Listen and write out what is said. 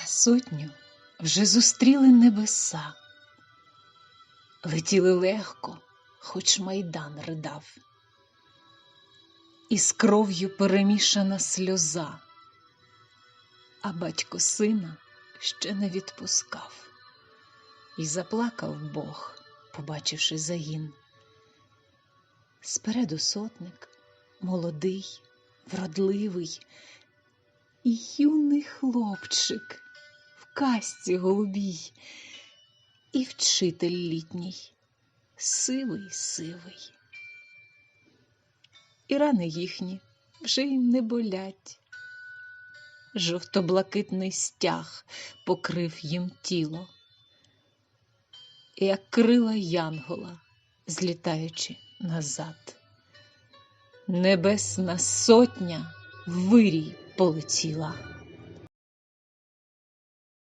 сотню вже зустріли небеса, летіли легко, хоч майдан ридав, і з кров'ю перемішана сльоза, а батько сина ще не відпускав, і заплакав Бог, побачивши загін. Спереду сотник, молодий, вродливий і юний хлопчик в касті голубій, і вчитель літній, сивий сивий. І рани їхні вже й не болять. Жовто-блакитний стяг покрив їм тіло, як крила янгола, злітаючи назад. Небесна сотня вирій полетіла.